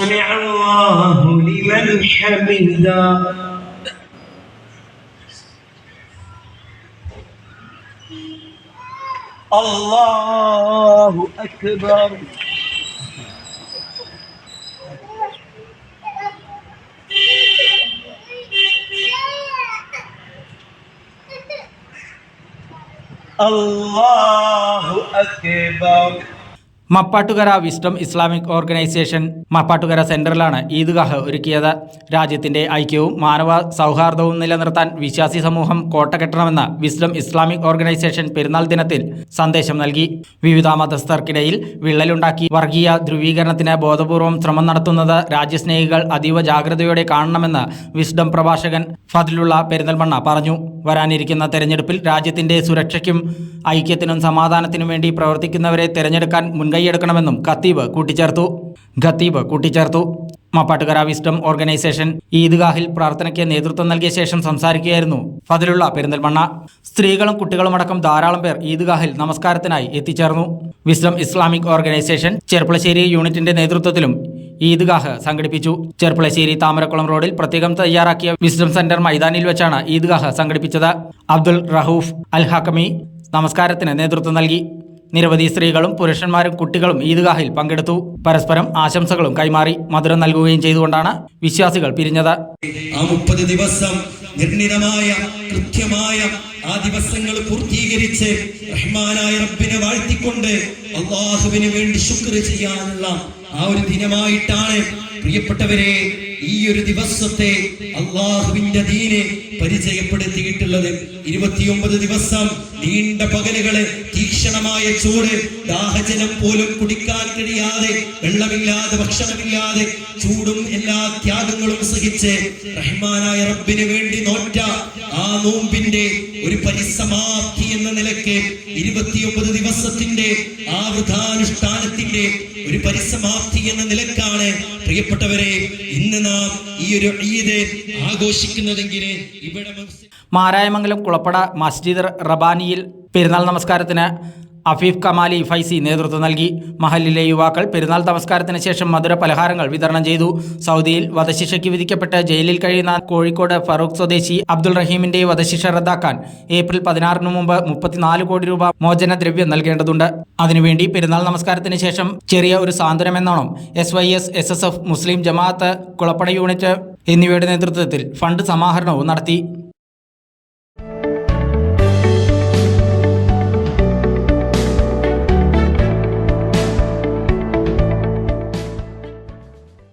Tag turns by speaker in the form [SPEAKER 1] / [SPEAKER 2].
[SPEAKER 1] سمع الله لمن حمدا الله أكبر. الله أكبر.
[SPEAKER 2] Mappattukara wisdom Islamic organisation Mappattukara സെന്ററിലാണ് ഈദ്ഗാഹ് ഒരുക്കിയത്. രാജ്യത്തിന്റെ ഐക്യവും മാനവ സൗഹാർദ്ദവും നിലനിർത്താൻ വിശ്വാസി സമൂഹം കോട്ട കെട്ടണമെന്ന് വിസ്ഡം ഇസ്ലാമിക് ഓർഗനൈസേഷൻ പെരുന്നാൾ ദിനത്തിൽ സന്ദേശം നൽകി. വിവിധ മതസ്ഥർക്കിടയിൽ വിള്ളലുണ്ടാക്കി വർഗീയ ധ്രുവീകരണത്തിന് ബോധപൂർവം ശ്രമം നടത്തുന്നത് രാജ്യസ്നേഹികൾ അതീവ ജാഗ്രതയോടെ കാണണമെന്ന് വിസ്ഡം പ്രഭാഷകൻ ഫതിലുള്ള പെരുന്നൽമണ്ണ പറഞ്ഞു. വരാനിരിക്കുന്ന തെരഞ്ഞെടുപ്പിൽ രാജ്യത്തിന്റെ സുരക്ഷയ്ക്കും ഐക്യത്തിനും സമാധാനത്തിനും വേണ്ടി പ്രവർത്തിക്കുന്നവരെ തെരഞ്ഞെടുക്കാൻ മുൻകൈയെടുക്കണമെന്നും ഖത്തീബ് കൂട്ടിച്ചേർത്തു. ഖത്തീബ് കൂട്ടിച്ചേർത്തു. മപ്പാട്ടുകര വിസ്റ്റം ഓർഗനൈസേഷൻ ഈദ്ഗാഹിൽ പ്രാർത്ഥനയ്ക്ക് നേതൃത്വം നൽകിയ ശേഷം സംസാരിക്കുകയായിരുന്നു ഫതിലുള്ള പെരിന്തൽമണ്ണ. സ്ത്രീകളും കുട്ടികളും അടക്കം ധാരാളം പേർ ഈദ്ഗാഹിൽ നമസ്കാരത്തിനായി എത്തിച്ചേർന്നു. വിസ്ലം ഇസ്ലാമിക് ഓർഗനൈസേഷൻ ചെർപ്പളശ്ശേരി യൂണിറ്റിന്റെ നേതൃത്വത്തിലും ഈദ്ഗാഹ് സംഘടിപ്പിച്ചു. ചെർപ്പളശ്ശേരി താമരക്കുളം റോഡിൽ പ്രത്യേകം തയ്യാറാക്കിയ വിസ്ഡം സെന്റർ മൈതാനിൽ വെച്ചാണ് ഈദ്ഗാഹ് സംഘടിപ്പിച്ചത്. അബ്ദുൽ റഹൂഫ് അൽ ഹക്കമി നമസ്കാരത്തിന് നേതൃത്വം നൽകി. നിരവധി സ്ത്രീകളും പുരുഷന്മാരും കുട്ടികളും ഈദ്ഗാഹിൽ പങ്കെടുത്തു. പരസ്പരം ആശംസകളും കൈമാറി മധുരം നൽകുകയും ചെയ്തുകൊണ്ടാണ് വിശ്വാസികൾ പിരിഞ്ഞത്.
[SPEAKER 3] ആ മുപ്പത് ദിവസം നിർണിതമായ കൃത്യമായ ആ ദിവസങ്ങൾ പൂർത്തീകരിച്ച് റഹ്മാനായ റബ്ബിനെ വാഴ്ത്തിക്കൊണ്ട് അള്ളാഹുവിന് വേണ്ടി ശുക്ർ ചെയ്യാനുള്ള ആ ഒരു ദിനമായിട്ടാണ് പ്രിയപ്പെട്ടവരെ ഈ ഒരു ദിവസത്തെ അള്ളാഹുവിന്റെ ദീനെ പരിചയപ്പെടുത്തിയിട്ടുള്ളത്. ഇരുപത്തിയൊമ്പത് ദിവസം നീണ്ട പകലുകൾ തീക്ഷണമായ ചൂട് ദാഹജലം പോലും കുടിക്കാൻ കഴിയാതെ വെള്ളമില്ലാതെ ഭക്ഷണമില്ലാതെ ചൂടും എല്ലാ ത്യാഗങ്ങളും സഹിച്ച് റഹ്മാനായ റബ്ബിന് വേണ്ടി നോറ്റ ആ നോമ്പിന്റെ ഒരു പരിസമാപ്തി എന്ന നിലയ്ക്ക് ഇരുപത്തിയൊമ്പത് ദിവസത്തിന്റെ ആ വൃഥാനുഷ്ഠാനത്തിന്റെ ഒരു പരിസമാപ്തി എന്ന നിലക്കാണ്. പ്രിയപ്പെട്ടവരെ ഇന്ന് നാം ഈ ഒരു ഈദ് ആഘോഷിക്കുന്നതെങ്കിൽ ഇവിടെ
[SPEAKER 2] മാരായമംഗലം കുളപ്പട മസ്ജിദ് റബാനിയിൽ പെരുന്നാൾ നമസ്കാരത്തിന് അഫീഫ് കമാലി ഫൈസി നേതൃത്വം നൽകി. മഹലിലെ യുവാക്കൾ പെരുന്നാൾ നമസ്കാരത്തിന് ശേഷം മധുര പലഹാരങ്ങൾ വിതരണം ചെയ്തു. സൗദിയിൽ വധശിക്ഷയ്ക്ക് വിധിക്കപ്പെട്ട് ജയിലിൽ കഴിയുന്ന കോഴിക്കോട് ഫറൂഖ് സ്വദേശി അബ്ദുൾ റഹീമിന്റെ വധശിക്ഷ റദ്ദാക്കാൻ ഏപ്രിൽ പതിനാറിന് മുമ്പ് മുപ്പത്തിനാല് കോടി രൂപ മോചന ദ്രവ്യം നൽകേണ്ടതുണ്ട്. അതിനുവേണ്ടി പെരുന്നാൾ നമസ്കാരത്തിന് ശേഷം ചെറിയ ഒരു സാന്ത്വനമെന്നോണം S Y S S S F Muslim Jamaath Kulappada unit എന്നിവയുടെ നേതൃത്വത്തിൽ ഫണ്ട് സമാഹരണവും നടത്തി.